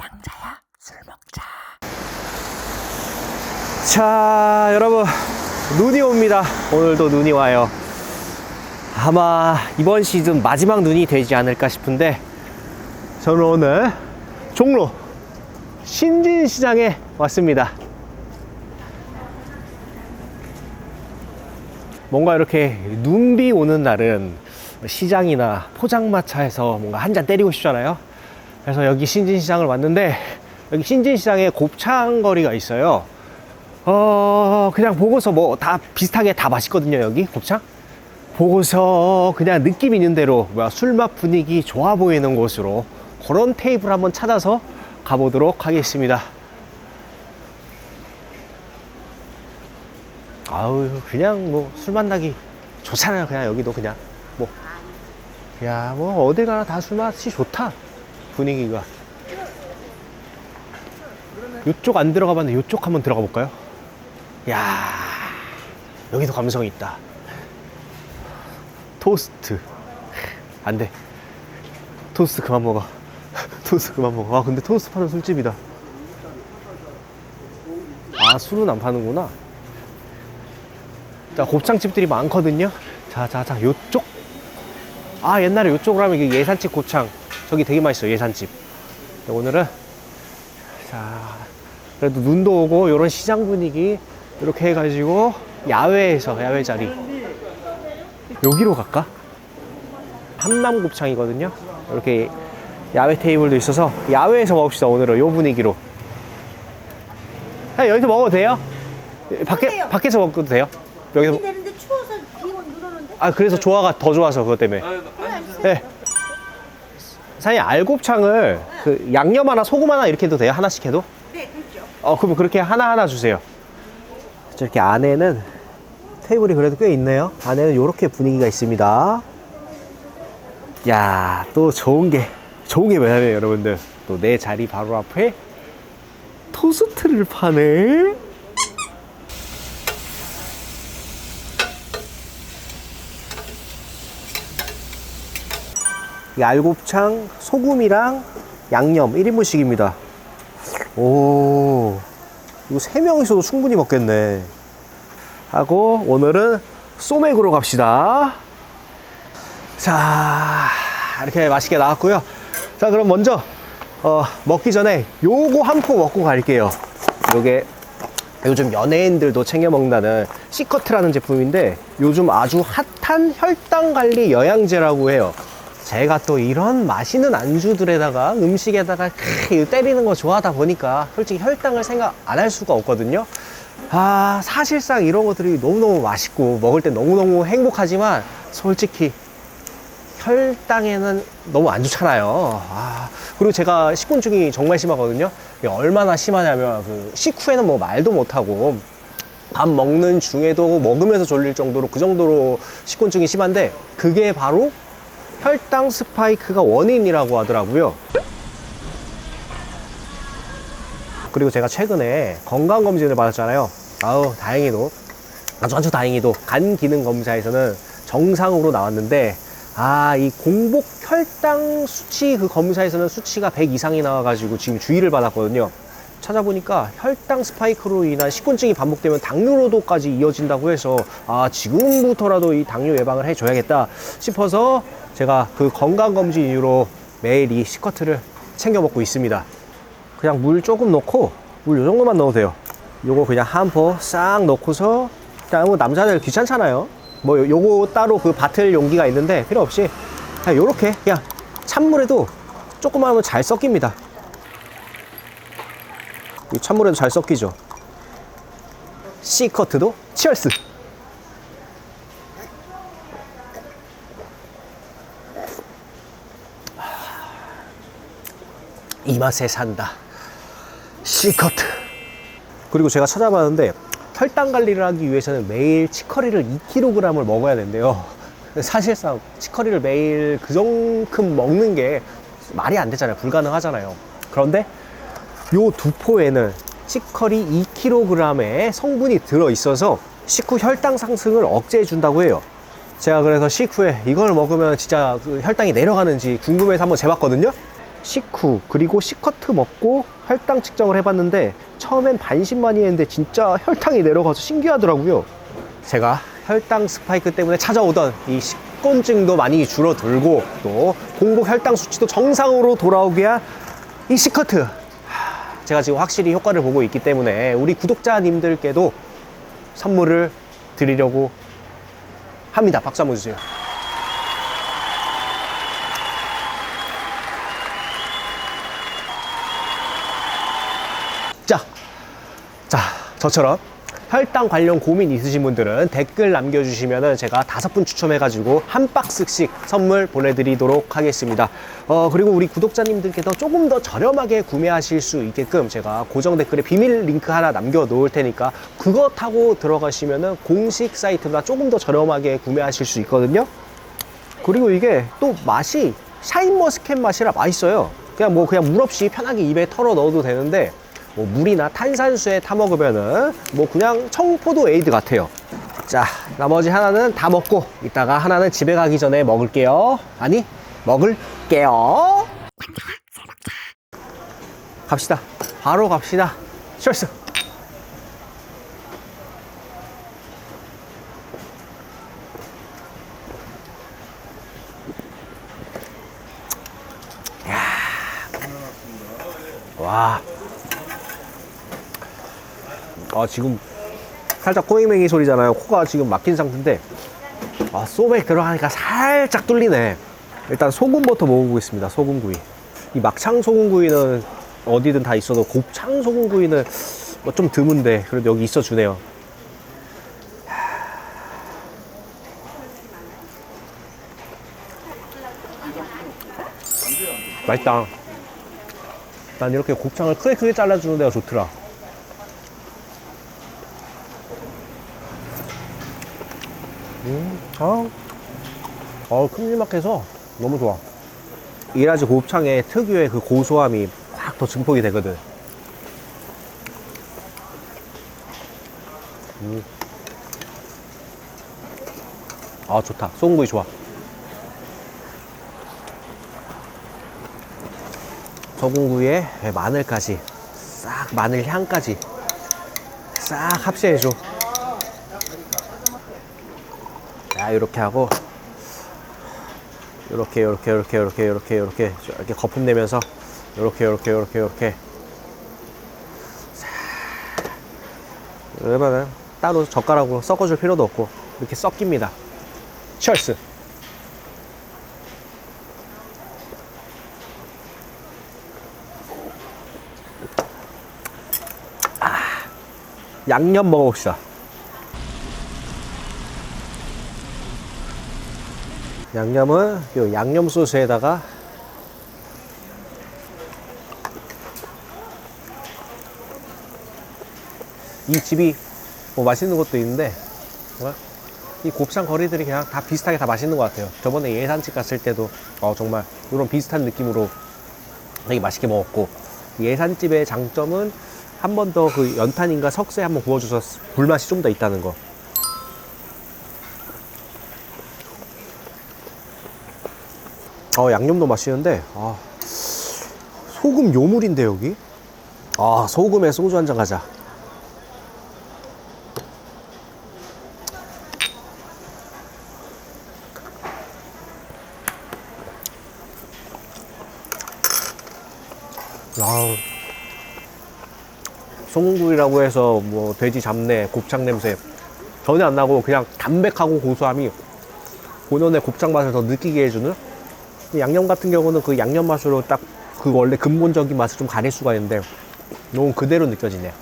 양자야 술 먹자. 자, 여러분, 눈이 옵니다. 오늘도 눈이 와요. 아마 이번 시즌 마지막 눈이 되지 않을까 싶은데, 저는 오늘 종로 신진시장에 왔습니다. 뭔가 이렇게 눈비 오는 날은 시장이나 포장마차에서 뭔가 한 잔 때리고 싶잖아요. 그래서 여기 신진시장을 왔는데, 여기 신진시장에 곱창거리가 있어요. 어, 그냥 보고서 뭐 다 비슷하게 다 맛있거든요, 여기 곱창. 보고서 그냥 느낌 있는 대로 뭐야, 술맛 분위기 좋아 보이는 곳으로 그런 테이블 한번 찾아서 가보도록 하겠습니다. 아우, 그냥 뭐 술 만나기 좋잖아요, 그냥 여기도 그냥 뭐. 야, 뭐 어디 가나 다 술맛이 좋다. 분위기가. 요쪽 안 들어가 봤는데 요쪽 한번 들어가 볼까요? 야 여기도 감성이 있다. 토스트. 안 돼. 토스트 그만 먹어. 토스트 그만 먹어. 아, 근데 토스트 파는 술집이다. 아, 술은 안 파는구나. 자, 곱창집들이 많거든요. 자, 자, 자, 요쪽. 아, 옛날에 요쪽으로 하면 예산집 곱창. 저기 되게 맛있어요, 예산집. 오늘은, 자, 그래도 눈도 오고, 요런 시장 분위기. 이렇게 해가지고, 야외에서, 야외 자리. 여기로 갈까? 한남 곱창이거든요. 이렇게 야외 테이블도 있어서, 야외에서 먹읍시다, 오늘은. 요 분위기로. 아, 여기서 먹어도 돼요? 밖에, 어때요? 밖에서 먹어도 돼요? 여기서. 먹- 되는데 추워서 비온 누르는데 아, 그래서 조화가 더 좋아서 그것 때문에. 네. 사장님, 알곱창을 그 양념 하나, 소금 하나 이렇게 해도 돼요? 하나씩 해도? 네 됐죠 어, 그럼 그렇게 하나하나 주세요. 이렇게 안에는 테이블이 그래도 꽤 있네요. 안에는 이렇게 분위기가 있습니다. 야, 또 좋은 게, 좋은 게 뭐냐면 여러분들, 또 내 자리 바로 앞에 토스트를 파네? 이 알곱창 소금이랑 양념 1인분씩입니다. 오, 이거 세 명이서도 충분히 먹겠네. 하고 오늘은 소맥으로 갑시다. 자, 이렇게 맛있게 나왔고요. 자, 그럼 먼저 어, 먹기 전에 요거 한 포 먹고 갈게요. 요게 요즘 연예인들도 챙겨 먹는다는 시커트라는 제품인데 요즘 아주 핫한 혈당 관리 영양제라고 해요. 제가 또 이런 맛있는 안주들에다가 음식에다가 크, 때리는 거 좋아하다 보니까 솔직히 혈당을 생각 안 할 수가 없거든요. 아, 사실상 이런 것들이 너무너무 맛있고 먹을 때 너무너무 행복하지만 솔직히 혈당에는 너무 안 좋잖아요. 아, 그리고 제가 식곤증이 정말 심하거든요. 얼마나 심하냐면 그 식후에는 뭐 말도 못하고 밥 먹는 중에도 먹으면서 졸릴 정도로 그 정도로 식곤증이 심한데 그게 바로 혈당 스파이크가 원인이라고 하더라고요. 그리고 제가 최근에 건강검진을 받았잖아요. 아우, 다행히도, 아주 아주 다행히도 간 기능 검사에서는 정상으로 나왔는데, 아, 이 공복 혈당 수치 그 검사에서는 수치가 100 이상이 나와가지고 지금 주의를 받았거든요. 찾아보니까 혈당 스파이크로 인한 식곤증이 반복되면 당뇨로도까지 이어진다고 해서 아 지금부터라도 이 당뇨 예방을 해줘야겠다 싶어서 제가 그 건강검진 이후로 매일 이 시커트를 챙겨 먹고 있습니다. 그냥 물 조금 넣고 물 요 정도만 넣어도 돼요. 요거 그냥 한 포 싹 넣고서 그냥 뭐 남자들 귀찮잖아요. 뭐 요- 요거 따로 그 바틀 용기가 있는데 필요 없이 그냥 요렇게 그냥 찬물에도 조금만 하면 잘 섞입니다 이 찬물에도 잘 섞이죠. C커트도 치얼스! 이 맛에 산다. C커트. 그리고 제가 찾아봤는데 혈당 관리를 하기 위해서는 매일 치커리를 2kg을 먹어야 된대요. 사실상 치커리를 매일 그정큼 먹는 게 말이 안 되잖아요. 불가능하잖아요. 그런데 요 두 포에는 치커리 2kg의 성분이 들어 있어서 식후 혈당 상승을 억제해 준다고 해요. 제가 그래서 식후에 이걸 먹으면 진짜 그 혈당이 내려가는지 궁금해서 한번 재봤거든요. 식후 그리고 식커트 먹고 혈당 측정을 해봤는데 처음엔 반신만이 했는데 진짜 혈당이 내려가서 신기하더라고요. 제가 혈당 스파이크 때문에 찾아오던 이 식곤증도 많이 줄어들고 또 공복 혈당 수치도 정상으로 돌아오게 한 이 시커트 하, 제가 지금 확실히 효과를 보고 있기 때문에 우리 구독자님들께도 선물을 드리려고 합니다. 박수 한번 주세요. 자, 자, 저처럼 혈당 관련 고민 있으신 분들은 댓글 남겨주시면은 제가 다섯 분 추첨해가지고 한 박스씩 선물 보내드리도록 하겠습니다. 어, 그리고 우리 구독자님들께서 조금 더 저렴하게 구매하실 수 있게끔 제가 고정 댓글에 비밀 링크 하나 남겨 놓을 테니까 그거 타고 들어가시면은 공식 사이트보다 조금 더 저렴하게 구매하실 수 있거든요. 그리고 이게 또 맛이 샤인머스켓 맛이라 맛있어요. 그냥 뭐 그냥 물 없이 편하게 입에 털어 넣어도 되는데 뭐 물이나 탄산수에 타 먹으면은 뭐 그냥 청포도 에이드 같아요. 자, 나머지 하나는 다 먹고 이따가 하나는 집에 가기 전에 먹을게요. 아니, 먹을게요. 갑시다. 바로 갑시다. 철수. 아, 지금 살짝 꼬잉맹이 소리잖아요. 코가 지금 막힌 상태인데, 아, 소맥 들어가니까 살짝 뚫리네. 일단 소금부터 먹어보겠습니다. 소금구이. 이 막창 소금구이는 어디든 다 있어도 곱창 소금구이는 뭐 좀 드문데, 그래도 여기 있어 주네요. 맛있다. 난 이렇게 곱창을 크게 크게 잘라주는 데가 좋더라. 음, 아, 어, 큼지막해서 너무 좋아. 이라지 곱창의 특유의 그 고소함이 확 더 증폭이 되거든. 음. 아, 좋다. 소금구이 좋아. 소금구이에 마늘까지 싹 마늘 향까지 싹 합체해줘. 자 이렇게 하고 이렇게 이렇게 이렇게 이렇게 이렇게 이렇게 이렇게 거품 내면서 이렇게 이렇게 이렇게 이렇게 그러면은 따로 젓가락으로 섞어줄 필요도 없고 이렇게 섞입니다. 철스. 양념 먹어봅시다. 양념은 요 양념 소스에다가 이 집이 뭐 맛있는 것도 있는데 정말 이 곱창 거리들이 그냥 다 비슷하게 다 맛있는 것 같아요. 저번에 예산집 갔을 때도 어, 정말 이런 비슷한 느낌으로 되게 맛있게 먹었고 예산집의 장점은 한 번 더 그 연탄인가 석쇠 한번 구워줘서 불맛이 좀 더 있다는 거. 어, 양념도 맛있는데, 아, 소금 요물인데, 여기? 아, 소금에 소주 한 잔 가자. 야 소금구이라고 해서 뭐 돼지 잡내, 곱창 냄새 전혀 안 나고 그냥 담백하고 고소함이 본연의 곱창 맛을 더 느끼게 해주는 이 양념 같은 경우는 그 양념 맛으로 딱 그 원래 근본적인 맛을 좀 가릴 수가 있는데 너무 그대로 느껴지네.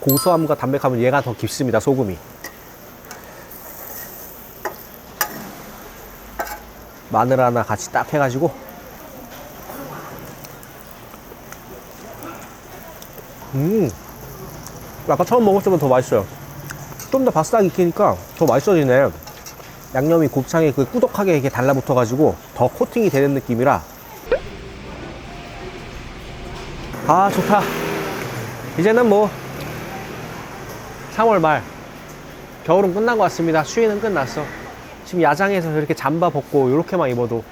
고소함과 담백함은 얘가 더 깊습니다, 소금이. 마늘 하나 같이 딱 해가지고 음 아까 처음 먹었을 때보다 더 맛있어요 좀 더 바싹 익히니까 더 맛있어지네 양념이 곱창에 그 꾸덕하게 이렇게 달라붙어 가지고 더 코팅이 되는 느낌이라. 아 좋다. 이제는 뭐 3월 말 겨울은 끝난 것 같습니다. 추위는 끝났어. 지금 야장에서 이렇게 잠바 벗고 이렇게만 입어도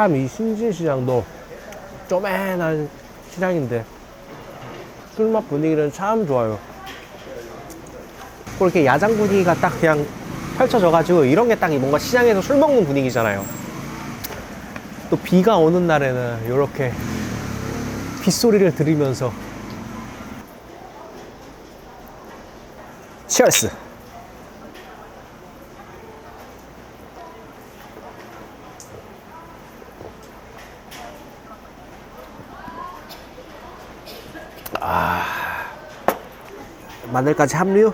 참 이 신진시장도 쪼맨한 시장인데 술맛 분위기는 참 좋아요. 그렇게 야장 분위기가 딱 그냥 펼쳐져가지고 이런 게 딱 뭔가 시장에서 술 먹는 분위기잖아요. 또 비가 오는 날에는 이렇게 빗소리를 들으면서 치얼스! 마늘까지 합류.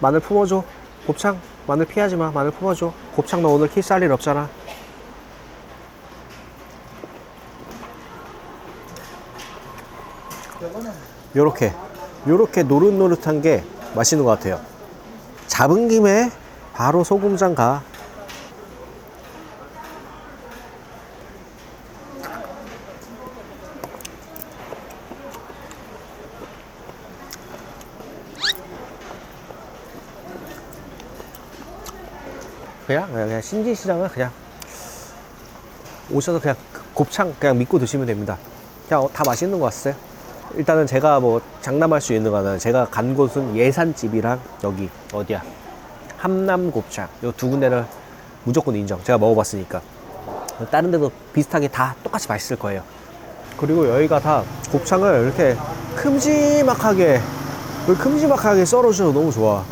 마늘 품어줘. 곱창. 마늘 피하지 마. 마늘 품어줘. 곱창 너 오늘 키스할 일 없잖아. 요렇게. 요렇게 노릇노릇한 게 맛있는 것 같아요. 잡은 김에 바로 소금장 가. 그냥 그냥 신진 시장은 그냥 오셔서 그냥 곱창 그냥 믿고 드시면 됩니다. 그냥 다 맛있는 것 같아요. 일단은 제가 뭐 장담할 수 있는 거는 제가 간 곳은 예산집이랑 여기 어디야 함남 곱창 이 두 군데를 무조건 인정. 제가 먹어봤으니까 다른 데도 비슷하게 다 똑같이 맛있을 거예요. 그리고 여기가 다 곱창을 이렇게 큼지막하게 큼지막하게 썰어주셔서 너무 좋아.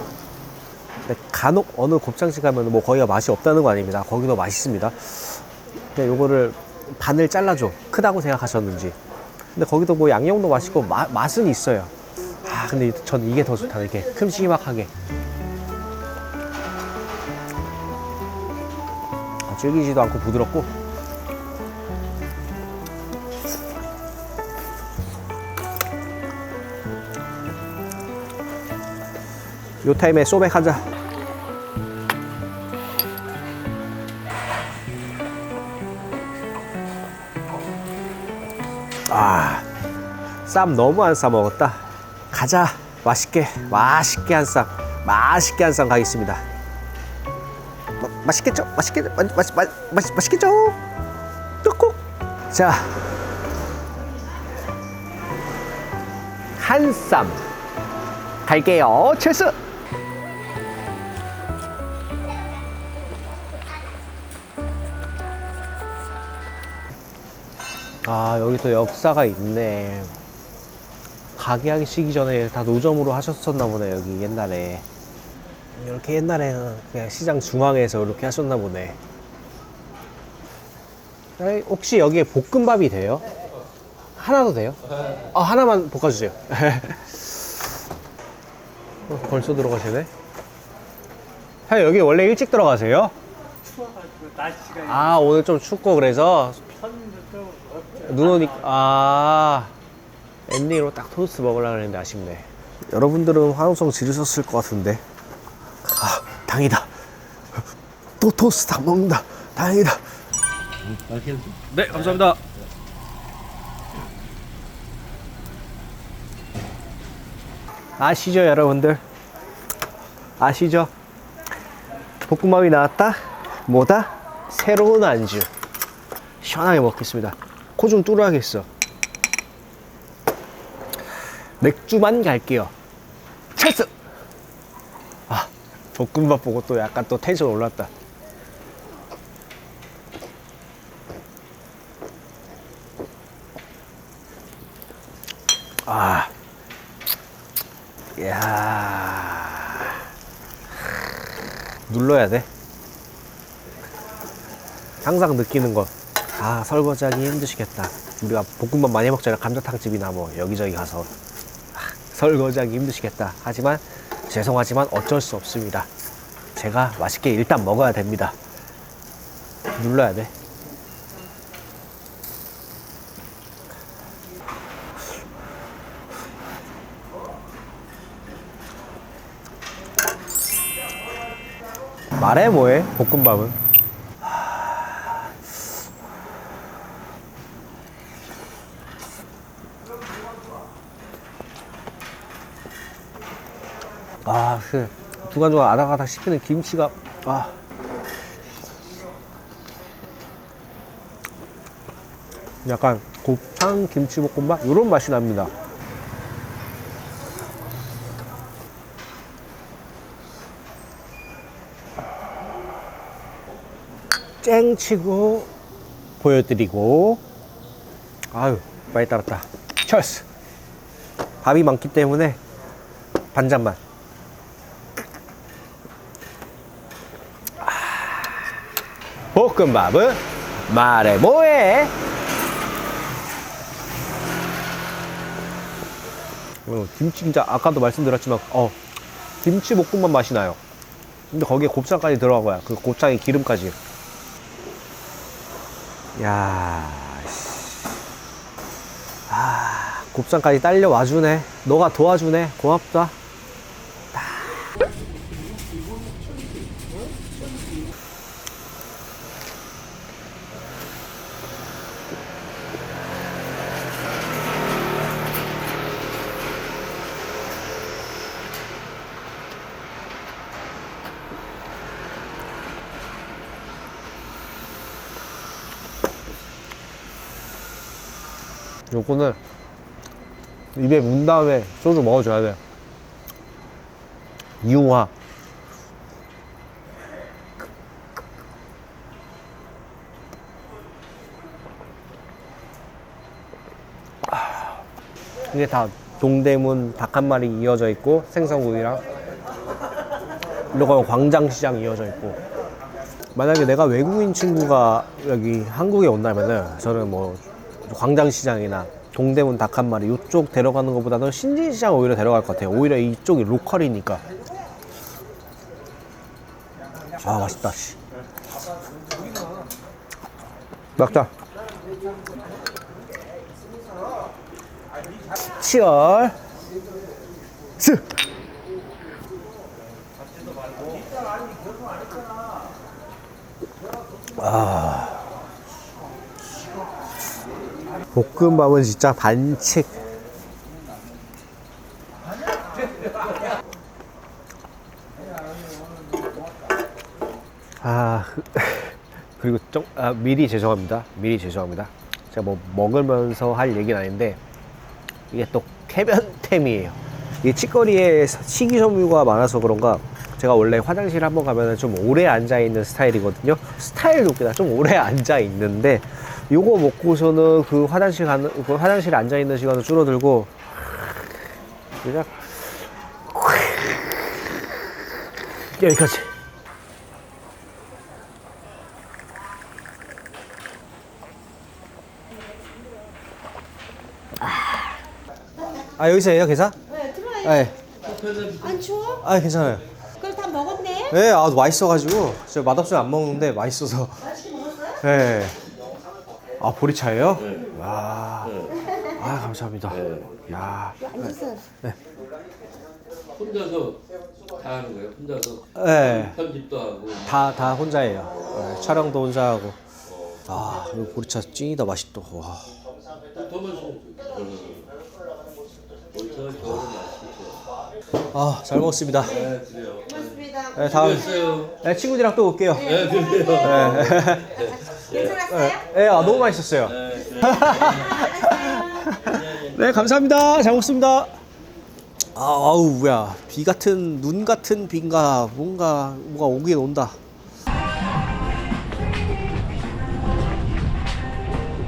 간혹 어느 곱창집 가면 뭐 거기가 맛이 없다는 거 아닙니다. 거기도 맛있습니다. 근데 요거를 반을 잘라줘. 크다고 생각하셨는지. 근데 거기도 뭐 양념도 맛있고 마- 맛은 있어요. 아 근데 전 이게 더 좋다. 이렇게 큼지막하게. 아, 질기지도 않고 부드럽고. 요 타임에 소맥 하자. 쌈 너무 안 싸 먹었다. 가자. 맛있게, 맛있게 한 쌈. 맛있게 한 쌈 가겠습니다. 마, 맛있겠죠? 맛있게, 마, 마, 마, 맛, 맛있겠죠? 뚝꾹. 자. 한 쌈. 갈게요. 철수! 아, 여기 또 역사가 있네. 가게 하기 시기 전에 다 노점으로 하셨었나 보네, 여기 옛날에. 이렇게 옛날에는 그냥 시장 중앙에서 이렇게 하셨나 보네. 에이, 혹시 여기에 볶음밥이 돼요? 하나도 돼요? 아, 하나만 볶아주세요. 어, 벌써 들어가시네? 형, 여기 원래 일찍 들어가세요? 아, 오늘 좀 춥고 그래서 눈 오니까 아 엔딩으로 딱 토스트 먹으려고 했는데 아쉽네. 여러분들은 화용성 지르셨을 것 같은데. 아 당이다. 또 토스트 안 먹는다. 다행이다. 네 감사합니다. 아시죠 여러분들? 아시죠? 볶음밥이 나왔다? 뭐다? 새로운 안주. 시원하게 먹겠습니다. 코 좀 뚫어야겠어. 맥주만 갈게요. 체스! 아, 볶음밥 보고 또 약간 또 텐션 올랐다. 아, 이야. 눌러야 돼. 항상 느끼는 것. 아, 설거지하기 힘드시겠다. 우리가 볶음밥 많이 먹잖아요. 감자탕집이나 뭐 여기저기 가서. 아, 설거지하기 힘드시겠다. 하지만 죄송하지만 어쩔 수 없습니다. 제가 맛있게 일단 먹어야 됩니다. 눌러야 돼. 말해 뭐해? 볶음밥은. 아, 그 두간두간 아닥아닥 씹히는 김치가 아. 약간 곱창 김치볶음밥 이런 맛이 납니다. 쨍치고 보여드리고 아유 많이 따랐다. 철스. 밥이 많기 때문에 반잔만. 볶음밥은 말해 뭐해? 어, 김치 진짜 아까도 말씀드렸지만 어 김치 볶음밥 맛이 나요. 근데 거기에 곱창까지 거야. 그 곱창의 기름까지. 야, 씨. 아 곱창까지 딸려 와주네. 너가 도와주네. 고맙다. 요거는 입에 문 다음에 소주 먹어줘야 돼. 이용화. 아, 이게 다 동대문 닭 한 마리 이어져 있고 생선구이랑 이거 광장시장 이어져 있고 만약에 내가 외국인 친구가 여기 한국에 온다면은 저는 뭐 광장시장이나 동대문 닭 한 마리 이쪽 데려가는 것보다는 신진시장 오히려 데려갈 것 같아요. 오히려 이쪽이 로컬이니까. 아 맛있다. 씨. 막자. 치열. 스. 볶음밥은 진짜 반칙. 아 그리고 좀, 아, 미리 죄송합니다. 미리 죄송합니다. 제가 뭐 먹으면서 할 얘기는 아닌데 이게 또 쾌변템이에요. 이게 치거리에 식이섬유가 많아서 그런가 제가 원래 화장실 한번 가면 좀 오래 앉아 있는 스타일이거든요. 스타일도 웃기다. 좀 오래 앉아 있는데 요거 먹고서는 그 화장실 가는 그 화장실에 앉아 있는 시간도 줄어들고 그냥 여기까지. 아 여기서 해요 계산? 네, 들어와요. 네. 안 추워? 아 괜찮아요. 그걸 다 먹었네? 네, 아 맛있어가지고 저 맛없으면 안 먹는데 맛있어서. 맛있게 먹었어요? 네. 아 보리차예요? 와. 아 감사합니다. 야. 앉으세요. 혼자서 다 하는 거예요. 혼자서 네. 편집도 하고 다, 다 혼자예요. 네, 촬영도 혼자 하고. 아, 이거 보리차 찐이다 맛있다. 와. 더 마시면 좋죠. 저는 맛있죠. 아, 잘 먹었습니다. 네, 그래요. 고맙습니다. 네, 다음. 네, 친구들이랑 또 올게요. 네, 그래요. 괜찮았어요? 네, 아, 너무 맛있었어요. 네. 네, 감사합니다. 잘 먹습니다. 아, 아우, 뭐야. 비 같은, 눈 같은 비인가, 뭔가, 뭐가 오긴 온다.